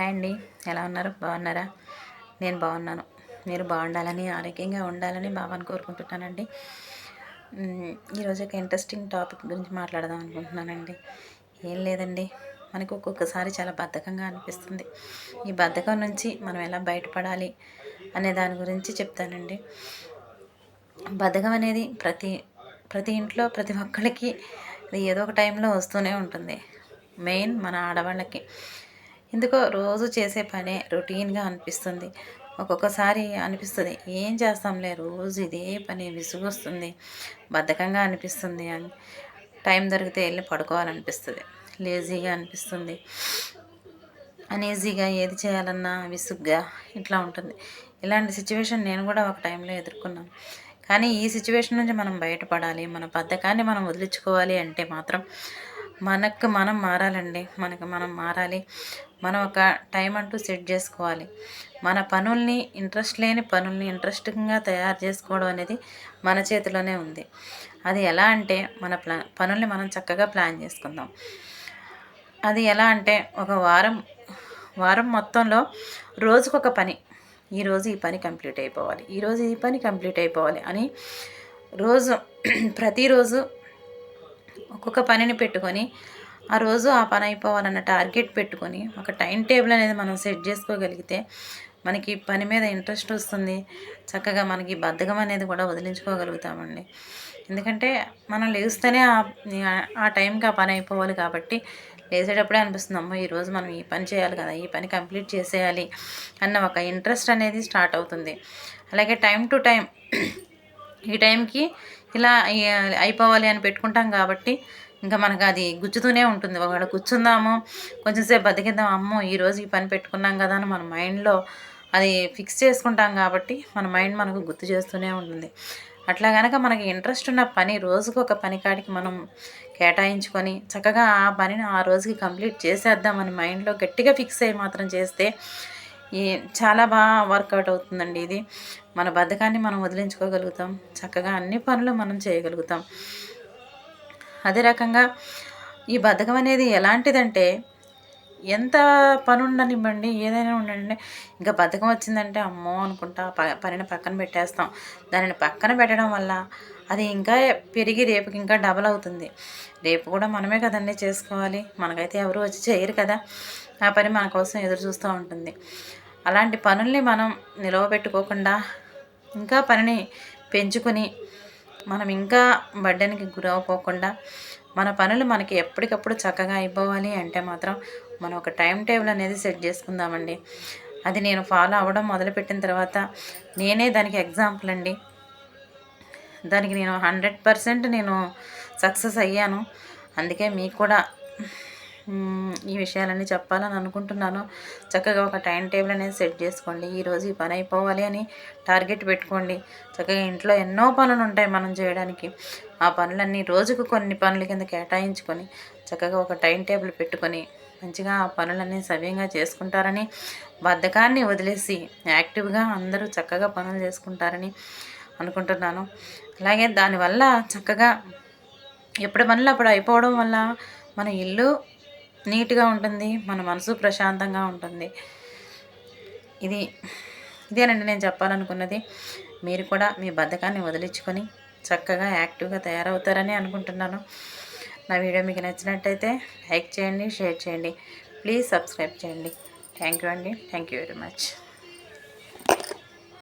Hi అండి. ఎలా ఉన్నారు? బాగున్నారా? నేను బాగున్నాను. మీరు బాగుండాలని ఆరోగ్యంగా ఉండాలని బాబాని కోరుకుంటున్నానండి. ఈరోజు ఒక ఇంట్రెస్టింగ్ టాపిక్ గురించి మాట్లాడదాం అనుకుంటున్నానండి. ఏం లేదండి. మనకు ఒక్కొక్కసారి చాలా బద్ధకంగా అనిపిస్తుంది. ఈ బద్ధకం నుంచి మనం ఎలా బయటపడాలి అనే దాని గురించి చెప్తానండి. బద్ధకం అనేది ప్రతి ప్రతి ఇంట్లో ప్రతి ఒక్కరికి ఏదో ఒక టైంలో వస్తూనే ఉంటుంది. మెయిన్ మన ఆడవాళ్ళకి. ఎందుకో రోజు చేసే పనే రొటీన్గా అనిపిస్తుంది. ఒక్కొక్కసారి అనిపిస్తుంది ఏం చేస్తాంలే రోజు ఇదే పని విసుగొస్తుంది బద్ధకంగా అనిపిస్తుంది అని టైం దొరికితే వెళ్ళి పడుకోవాలనిపిస్తుంది లేజీగా అనిపిస్తుంది. అనీజీగా ఏది చేయాలన్నా విసుగ్గా ఇట్లా ఉంటుంది. ఇలాంటి సిచ్యువేషన్ నేను కూడా ఒక టైంలో ఎదుర్కొన్నాను. కానీ ఈ సిచ్యువేషన్ నుంచి మనం బయటపడాలి మన బద్ధకాన్ని మనం వదిలించుకోవాలి అంటే మాత్రం మనకు మనం మారాలండి. మనకు మనం మారాలి. మనం ఒక టైం అంటూ సెట్ చేసుకోవాలి. మన పనుల్ని ఇంట్రెస్ట్ లేని పనుల్ని ఇంట్రెస్టింగ్గా తయారు చేసుకోవడం అనేది మన చేతిలోనే ఉంది. అది ఎలా అంటే మన ప్లా పనుల్ని మనం చక్కగా ప్లాన్ చేసుకుందాం. అది ఎలా అంటే ఒక వారం వారం మొత్తంలో రోజుకొక పని. ఈరోజు ఈ పని కంప్లీట్ అయిపోవాలి. ఈరోజు ఈ పని కంప్లీట్ అయిపోవాలి అని రోజు ప్రతిరోజు ఒక్కొక్క పనిని పెట్టుకొని ఆ రోజు ఆ పని అయిపోవాలన్న టార్గెట్ పెట్టుకొని ఒక టైం టేబుల్ అనేది మనం సెట్ చేసుకోగలిగితే మనకి పని మీద ఇంట్రెస్ట్ వస్తుంది. చక్కగా మనకి బద్ధకం అనేది కూడా వదిలించుకోగలుగుతామండి. ఎందుకంటే మనం లేస్తేనే ఆ టైంకి ఆ పని అయిపోవాలి కాబట్టి లేచేటప్పుడే అనిపిస్తుంది అమ్మో ఈరోజు మనం ఈ పని చేయాలి కదా ఈ పని కంప్లీట్ చేసేయాలి అన్న ఒక ఇంట్రెస్ట్ అనేది స్టార్ట్ అవుతుంది. అలాగే టైం టు టైం ఈ టైంకి ఇలా అయిపోవాలి అని పెట్టుకుంటాం కాబట్టి ఇంకా మనకు అది గుచ్చుతూనే ఉంటుంది. ఒకవేళ కూర్చుందాము కొంచెంసేపు బతికిద్దాం అమ్మో ఈరోజు ఈ పని పెట్టుకున్నాం కదా అని మన మైండ్లో అది ఫిక్స్ చేసుకుంటాం కాబట్టి మన మైండ్ మనకు గుర్తు చేస్తూనే ఉంటుంది. అట్లా కనుక మనకి ఇంట్రెస్ట్ ఉన్న పని రోజుకు ఒక పని కాడికి మనం కేటాయించుకొని చక్కగా ఆ పనిని ఆ రోజుకి కంప్లీట్ చేసేద్దామని మైండ్లో గట్టిగా ఫిక్స్ అయ్యి మాత్రం చేస్తే ఈ చాలా బాగా వర్కౌట్ అవుతుందండి ఇది. మన బద్ధకాన్ని మనం వదిలించుకోగలుగుతాం. చక్కగా అన్ని పనులు మనం చేయగలుగుతాం. అదే రకంగా ఈ బద్ధకం అనేది ఎలాంటిదంటే ఎంత పని ఉండనివ్వండి ఏదైనా ఉండండి. ఇంకా బద్ధకం వచ్చిందంటే అమ్మో అనుకుంటా పనిని పక్కన పెట్టేస్తాం. దానిని పక్కన పెట్టడం వల్ల అది ఇంకా పెరిగి రేపుకి ఇంకా డబల్ అవుతుంది. రేపు కూడా మనమే కదండి చేసుకోవాలి. మనకైతే ఎవరు వచ్చి చేయరు కదా. ఆ పని మన కోసం ఎదురు చూస్తూ ఉంటుంది. అలాంటి పనుల్ని మనం నిలవబెట్టుకోకుండా ఇంకా పనిని పెంచుకొని మనం ఇంకా బడ్డనికి గురవ్వకోకుండా మన పనులు మనకి ఎప్పటికప్పుడు చక్కగా అయిపోవాలి అంటే మాత్రం మనం ఒక టైం టేబుల్ అనేది సెట్ చేసుకుందామండి. అది నేను ఫాలో అవ్వడం మొదలుపెట్టిన తర్వాత నేనే దానికి ఎగ్జాంపుల్ అండి. దానికి నేను హండ్రెడ్ పర్సెంట్ నేను సక్సెస్ అయ్యాను. అందుకే మీకు కూడా ఈ విషయాలన్నీ చెప్పాలని అనుకుంటున్నాను. చక్కగా ఒక టైం టేబుల్ అనేది సెట్ చేసుకోండి. ఈరోజు ఈ పని అయిపోవాలి అని టార్గెట్ పెట్టుకోండి. చక్కగా ఇంట్లో ఎన్నో పనులు ఉంటాయి మనం చేయడానికి. ఆ పనులన్నీ రోజుకు కొన్ని పనుల కింద కేటాయించుకొని చక్కగా ఒక టైం టేబుల్ పెట్టుకొని మంచిగా ఆ పనులన్నీ సవ్యంగా చేసుకుంటారని బద్ధకాన్ని వదిలేసి యాక్టివ్గా అందరూ చక్కగా పనులు చేసుకుంటారని అనుకుంటున్నాను. అలాగే దానివల్ల చక్కగా ఎప్పటి పనులు అప్పుడు అయిపోవడం వల్ల మన ఇల్లు నీట్గా ఉంటుంది మన మనసు ప్రశాంతంగా ఉంటుంది. ఇది ఇదేనండి నేను చెప్పాలనుకున్నది. మీరు కూడా మీ బద్ధకాన్ని వదిలించుకొని చక్కగా యాక్టివ్గా తయారవుతారని అనుకుంటున్నాను. నా వీడియో మీకు నచ్చినట్టయితే లైక్ చేయండి షేర్ చేయండి. ప్లీజ్ సబ్స్క్రైబ్ చేయండి. థ్యాంక్ యూ అండి. Thank you very much.